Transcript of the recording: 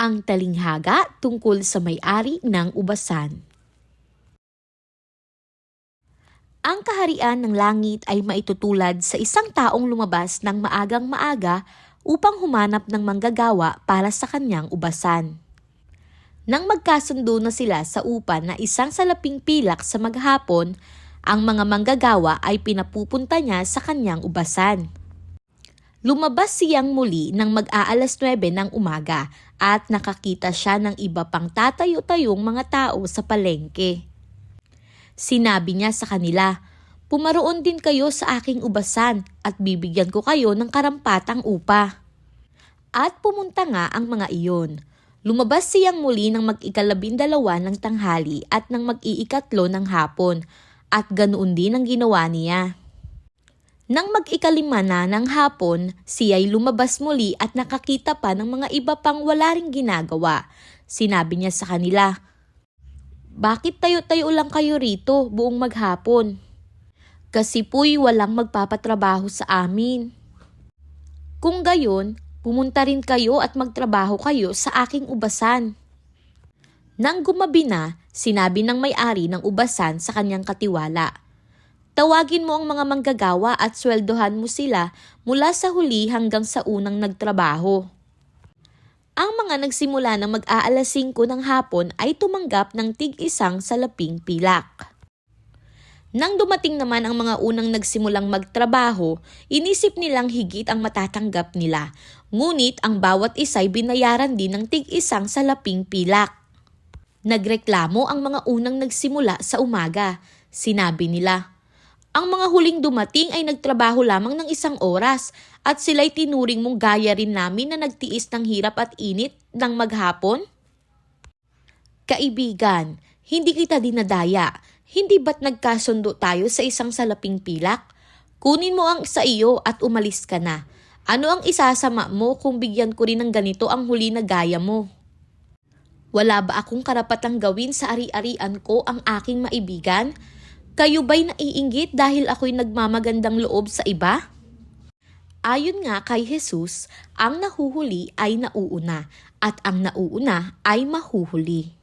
Ang talinghaga tungkol sa may-ari ng ubasan. Ang kaharian ng langit ay maitutulad sa isang taong lumabas ng maagang maaga upang humanap ng manggagawa para sa kanyang ubasan. Nang magkasundo na sila sa upa na isang salaping pilak sa maghapon, ang mga manggagawa ay pinapupunta niya sa kanyang ubasan. Lumabas siyang muli ng mag-aalas 9 ng umaga at nakakita siya ng iba pang tatayo-tayong mga tao sa palengke. Sinabi niya sa kanila, Pumaroon din kayo sa aking ubasan at bibigyan ko kayo ng karampatang upa. At pumunta nga ang mga iyon. Lumabas siyang muli ng mag-ikalabindalawa ng tanghali at ng mag-iikatlo ng hapon at ganoon din ang ginawa niya. Nang mag-ikalima na ng hapon, siya'y lumabas muli at nakakita pa ng mga iba pang wala ring ginagawa. Sinabi niya sa kanila, Bakit tayo-tayo lang kayo rito buong maghapon? Kasi po'y walang magpapatrabaho sa amin. Kung gayon, pumunta rin kayo at magtrabaho kayo sa aking ubasan. Nang gumabi na, sinabi ng may-ari ng ubasan sa kanyang katiwala, Tawagin mo ang mga manggagawa at sweldohan mo sila mula sa huli hanggang sa unang nagtrabaho. Ang mga nagsimula na mag-aalas 5 ng hapon ay tumanggap ng tig-isang salaping pilak. Nang dumating naman ang mga unang nagsimulang magtrabaho, inisip nilang higit ang matatanggap nila. Ngunit ang bawat isa'y binayaran din ng tig-isang salaping pilak. Nagreklamo ang mga unang nagsimula sa umaga. Sinabi nila, ang mga huling dumating ay nagtrabaho lamang ng isang oras at sila'y tinuring mong gaya rin namin na nagtiis ng hirap at init ng maghapon? Kaibigan, hindi kita dinadaya. Hindi ba't nagkasundo tayo sa isang salaping pilak? Kunin mo ang sa iyo at umalis ka na. Ano ang isasama mo kung bigyan ko rin ng ganito ang huli na gaya mo? Wala ba akong karapatang gawin sa ari-arian ko ang aking maibigan? Kayo ba'y naiinggit dahil ako'y nagmamagandang loob sa iba? Ayon nga kay Jesus, ang nahuhuli ay nauuna at ang nauuna ay mahuhuli.